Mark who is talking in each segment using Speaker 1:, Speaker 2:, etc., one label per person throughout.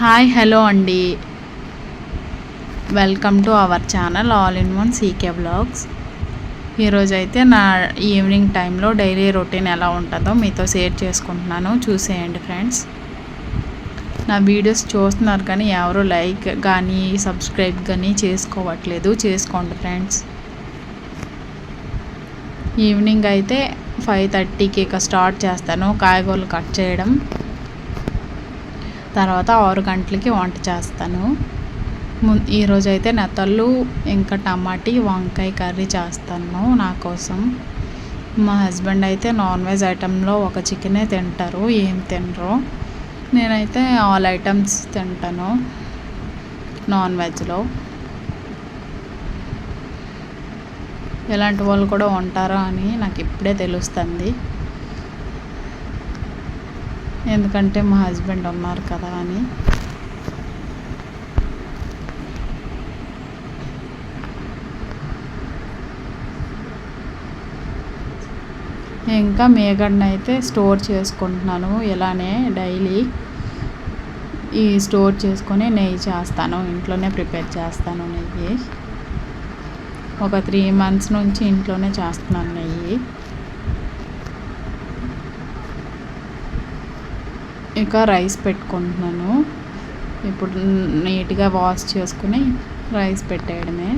Speaker 1: Hi hello అండి. Welcome to our channel all in one CK blogs ఈరోజు అయితే నా ఈవినింగ్ టైంలో డైలీ రొటీన్ ఎలా ఉంటుందో మీతో షేర్ చేసుకుంటున్నాను. చూసేయండి ఫ్రెండ్స్ నా వీడియోస్ చూస్తున్నారు కానీ ఎవరు లైక్ కానీ సబ్స్క్రైబ్ కానీ చేసుకోవట్లేదు. చేసుకోండి ఫ్రెండ్స్ ఈవినింగ్ అయితే ఫైవ్ థర్టీకి ఇక స్టార్ట్ చేస్తాను. కాయగూరలు కట్ చేయడం. తర్వాత ఆరు గంటలకి వంట చేస్తాను. ము ఈరోజు అయితే నెత్తళ్ళు ఇంకా టమాటీ వంకాయ కర్రీ చేస్తాను నా కోసం. మా హస్బెండ్ అయితే నాన్ వెజ్ ఐటెంలో ఒక చికెనే తింటారు ఏం తినరు. నేనైతే ఆల్ ఐటమ్స్ తింటాను నాన్ వెజ్లో. ఇలాంటి వాళ్ళు కూడా ఉంటారా అని నాకు ఇప్పుడే తెలుస్తుంది. ఎందుకంటే మా హస్బెండ్ ఉన్నారు కదా అని. ఇంకా మేగడ్ని అయితే స్టోర్ చేసుకుంటున్నాను ఇలానే డైలీ. ఈ స్టోర్ చేసుకొని నెయ్యి చేస్తాను ఇంట్లోనే ప్రిపేర్ చేస్తాను నెయ్యి. ఒక త్రీ మంత్స్ నుంచి ఇంట్లోనే చేస్తున్నాను నెయ్యి. ఇంకా రైస్ పెట్టుకుంటున్నాను. ఇప్పుడు నీట్గా వాష్ చేసుకుని రైస్ పెట్టేయడమే.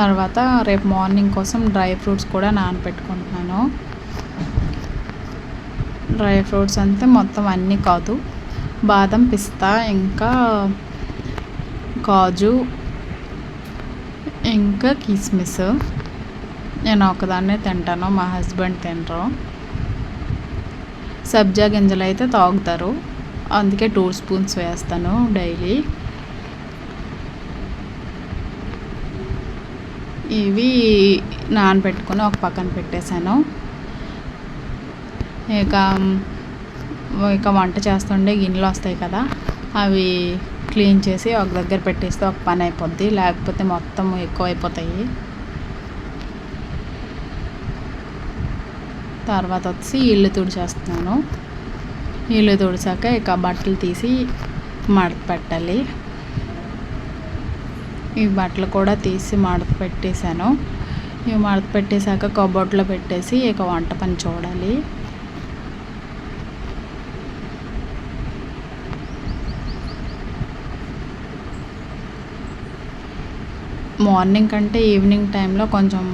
Speaker 1: తర్వాత రేపు మార్నింగ్ కోసం డ్రై ఫ్రూట్స్ కూడా నానబెట్టుకుంటున్నాను. డ్రై ఫ్రూట్స్ అంతే మొత్తం అన్నీ కాదు. బాదం పిస్తా ఇంకా కాజు ఇంకా కిస్మిస్. నేను ఒకదాన్నే తింటాను మా హస్బెండ్ తినరు. సబ్జా గింజలు అయితే తాగుతారు. అందుకే టూ స్పూన్స్ వేస్తాను డైలీ. ఇవి నానబెట్టుకొని ఒక పక్కన పెట్టేశాను. ఇక ఇక వంట చేస్తుండే గిన్నెలు వస్తాయి కదా అవి క్లీన్ చేసి ఒక దగ్గర పెట్టేస్తే ఒక పని అయిపోద్ది. లేకపోతే మొత్తం ఎక్కువ అయిపోతాయి తర్వాత వచ్చి ఇల్లు తుడిచేస్తున్నాను. ఇల్లు తుడిచాక ఇక బట్టలు తీసి మడత పెట్టాలి. ఈ బట్టలు కూడా తీసి మడత పెట్టేశాను. ఇవి మడత పెట్టేశాక కబోర్డ్లో పెట్టేసి ఇక వంట పని చూడాలి. మార్నింగ్ కంటే ఈవినింగ్ టైంలో కొంచెం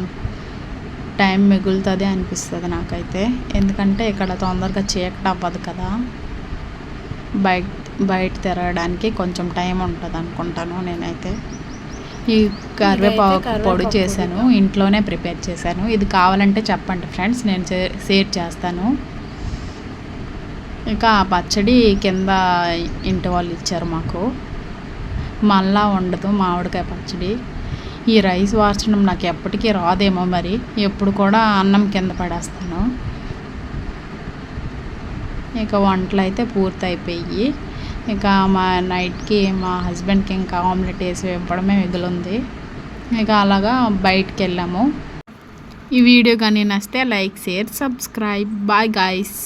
Speaker 1: టైం మిగులుతుంది అనిపిస్తుంది నాకైతే. ఎందుకంటే ఇక్కడ తొందరగా చీకటి అవ్వదు కదా. బయట బయట తిరగడానికి కొంచెం టైం ఉంటుంది అనుకుంటాను నేనైతే. ఈ కరివేపాకు పొడి చేశాను ఇంట్లోనే ప్రిపేర్ చేశాను. ఇది కావాలంటే చెప్పండి ఫ్రెండ్స్ నేను షేర్ చేస్తాను. ఇక ఆ పచ్చడి కింద ఇంటి వాళ్ళు ఇచ్చారు మాకు. మళ్ళా ఉండదు మామిడికాయ పచ్చడి. ఈ రైస్ వార్చడం నాకు ఎప్పటికీ రాదేమో మరి. ఎప్పుడు కూడా అన్నం కింద పడేస్తాను. ఇక వంటలు అయితే పూర్తయిపోయి ఇక మా నైట్కి మా హస్బెండ్కి ఇంకా ఆమ్లెట్ వేసి ఇవ్వడమే మిగిలింది. ఇక అలాగా బయటికి వెళ్ళాము. ఈ వీడియో కానీ నచ్చితే like share subscribe. Bye guys.